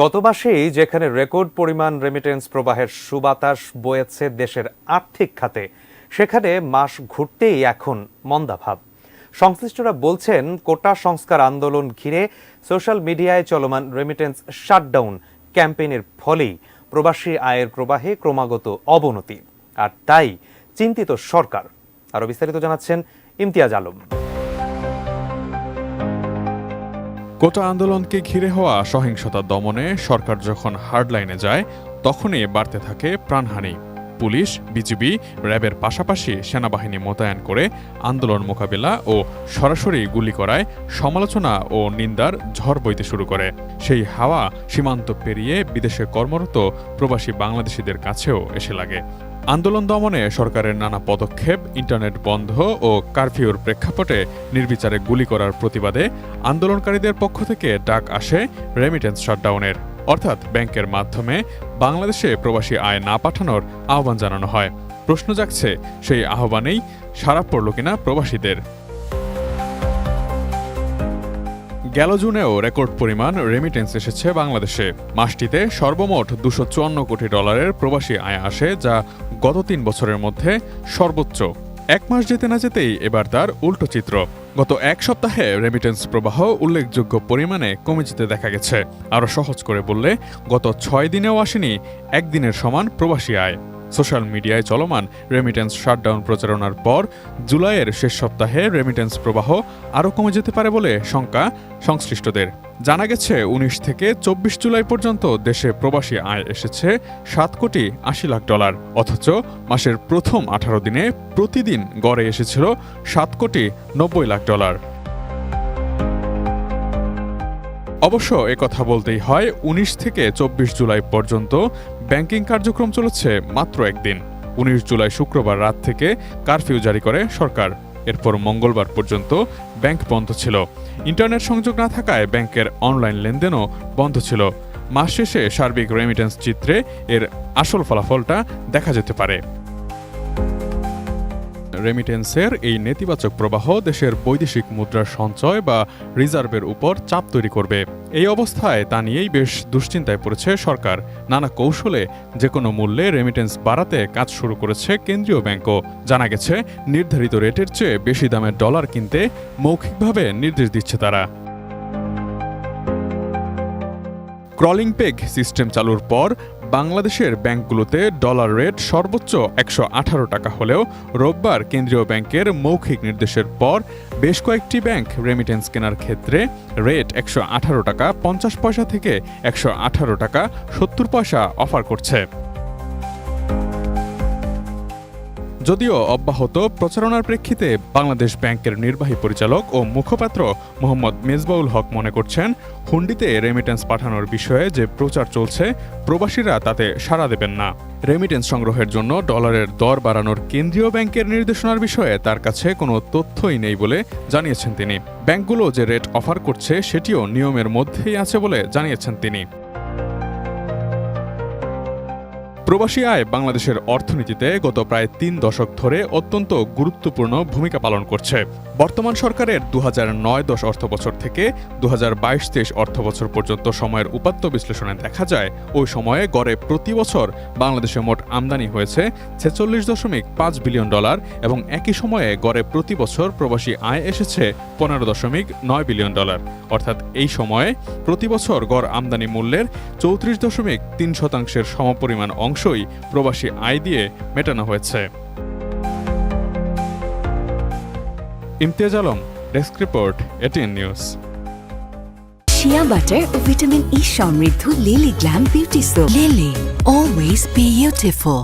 গত মাসেই যেখানে রেকর্ড পরিমাণ রেমিটেন্স প্রবাহের সুবাতাস বয়েছে দেশের আর্থিক খাতে, সেখানে মাস ঘুরতেই এখন মন্দাভাব সংশ্লিষ্টরা বলছেন, কোটা সংস্কার আন্দোলন ঘিরে সোশ্যাল মিডিয়ায় চলমান রেমিটেন্স শাটডাউন ক্যাম্পেইনের ফলেই প্রবাসী আয়ের প্রবাহে ক্রমাগত অবনতি। আর তাই চিন্তিত সরকার। আরও বিস্তারিত জানাচ্ছেন ইমতিয়াজ আলম। কোটা আন্দোলনকে ঘিরে হওয়া সহিংসতা দমনে সরকার যখন হার্ডলাইনে যায়, তখনই বাড়তে থাকে প্রাণহানি। পুলিশ, বিজিবি, র্যাবের পাশাপাশি সেনাবাহিনী মোতায়েন করে আন্দোলন মোকাবিলা ও সরাসরি গুলি করায় সমালোচনা ও নিন্দার ঝড় বইতে শুরু করে। সেই হাওয়া সীমান্ত পেরিয়ে বিদেশে কর্মরত প্রবাসী বাংলাদেশিদের কাছেও এসে লাগে। আন্দোলন দমনে সরকারের নানা পদক্ষেপ, ইন্টারনেট বন্ধ ও কারফিউর প্রেক্ষাপটে নির্বিচারে গুলি করার প্রতিবাদে আন্দোলনকারীদের পক্ষ থেকে ডাক আসে রেমিটেন্স শাটডাউনের অর্থাৎ ব্যাংকের মাধ্যমে বাংলাদেশে প্রবাসী আয় না পাঠানোর আহ্বান জানানো হয়। প্রশ্ন জাগছে, সেই আহ্বানেই সারা পড়ল কিনা প্রবাসীদের। গেল জুনেও রেকর্ড পরিমাণ রেমিটেন্স এসেছে বাংলাদেশে। মাসটিতে সর্বমোট দুশো কোটি ডলারের প্রবাসী আয় আসে, যা গত তিন বছরের মধ্যে সর্বোচ্চ। এক মাস যেতে না যেতেই এবার তার উল্টো চিত্র। গত এক সপ্তাহে রেমিটেন্স প্রবাহ উল্লেখযোগ্য পরিমাণে কমে যেতে দেখা গেছে। আরও সহজ করে বললে, গত ছয় দিনেও আসেনি, একদিনের সমান প্রবাসী আয়। সোশ্যাল মিডিয়ায় চলমান রেমিটেন্স শাটডাউন প্রচারণার পর জুলাইয়ের শেষ সপ্তাহে রেমিটেন্স প্রবাহ আরও কমে যেতে পারে বলে শঙ্কা সংশ্লিষ্টদের। জানা গেছে, উনিশ থেকে চব্বিশ জুলাই পর্যন্ত দেশে প্রবাসী আয় এসেছে সাত কোটি আশি লাখ ডলার। অথচ মাসের প্রথম আঠারো দিনে প্রতিদিন গড়ে এসেছিল সাত কোটি নব্বই লাখ ডলার। অবশ্য কথা বলতেই হয় ১৯ থেকে চব্বিশ জুলাই পর্যন্ত ব্যাংকিং কার্যক্রম চলেছে মাত্র একদিন। ১৯ জুলাই শুক্রবার রাত থেকে কারফিউ জারি করে সরকার। এরপর মঙ্গলবার পর্যন্ত ব্যাংক বন্ধ ছিল। ইন্টারনেট সংযোগ না থাকায় ব্যাংকের অনলাইন লেনদেনও বন্ধ ছিল। মাস শেষে সার্বিক রেমিটেন্স চিত্রে এর আসল ফলাফলটা দেখা যেতে পারে। রেমিটেন্সের এই নেতিবাচক প্রবাহ দেশের বৈদেশিক মুদ্রার সঞ্চয় বা রিজার্ভের উপর চাপ তৈরি করবে। এই অবস্থায় তা নিয়েই বেশ দুশ্চিন্তায় পড়েছে সরকার। নানা কৌশলে যে কোনো মূল্যে রেমিটেন্স বাড়াতে কাজ শুরু করেছে কেন্দ্রীয় ব্যাংকও। জানা গেছে, নির্ধারিত রেটের চেয়ে বেশি দামের ডলার কিনতে মৌখিকভাবে নির্দেশ দিচ্ছে তারা। ক্রলিং পেগ সিস্টেম চালুর পর বাংলাদেশের ব্যাংকগুলোতে ডলার রেট সর্বোচ্চ একশো আঠারো টাকা হলেও রোববার কেন্দ্রীয় ব্যাংকের মৌখিক নির্দেশের পর বেশ কয়েকটি ব্যাংক রেমিটেন্স কেনার ক্ষেত্রে রেট একশো আঠারো টাকা, পঞ্চাশ পয়সা থেকে একশো আঠারো টাকা, সত্তর পয়সা অফার করছে। যদিও অব্যাহত প্রচারণার প্রেক্ষিতে বাংলাদেশ ব্যাংকের নির্বাহী পরিচালক ও মুখপাত্র মোহাম্মদ মেজবাউল হক মনে করছেন, হুন্ডিতে রেমিটেন্স পাঠানোর বিষয়ে যে প্রচার চলছে, প্রবাসীরা তাতে সাড়া দেবেন না। রেমিটেন্স সংগ্রহের জন্য ডলারের দর বাড়ানোর কেন্দ্রীয় ব্যাংকের নির্দেশনার বিষয়ে তার কাছে কোনো তথ্যই নেই বলে জানিয়েছেন তিনি। ব্যাংকগুলো যে রেট অফার করছে, সেটিও নিয়মের মধ্যেই আছে বলে জানিয়েছেন তিনি। প্রবাসী আয় বাংলাদেশের অর্থনীতিতে গত প্রায় তিন দশক ধরে অত্যন্ত গুরুত্বপূর্ণ ভূমিকা পালন করছে। বর্তমান সরকারের দু নয় দশ অর্থবছর থেকে দু বাইশ তেইশ অর্থবছর পর্যন্ত সময়ের উপাত্ত বিশ্লেষণে দেখা যায়, ওই সময়ে গড়ে প্রতি বছর বাংলাদেশে মোট আমদানি হয়েছে ছেচল্লিশ দশমিক পাঁচ বিলিয়ন ডলার এবং একই সময়ে গড়ে প্রতি বছর প্রবাসী আয় এসেছে পনেরো দশমিক নয় বিলিয়ন ডলার। অর্থাৎ এই সময়ে প্রতি বছর গড় আমদানি মূল্যের চৌত্রিশ দশমিক তিন শতাংশের সমপরিমাণ অংশই প্রবাসী আয় দিয়ে মেটানো হয়েছে। Imtiaz Alam, desk report, ATN news. Shea butter ও ভিটামিন ই সমৃদ্ধ Lily glam beauty soap Lily always beautiful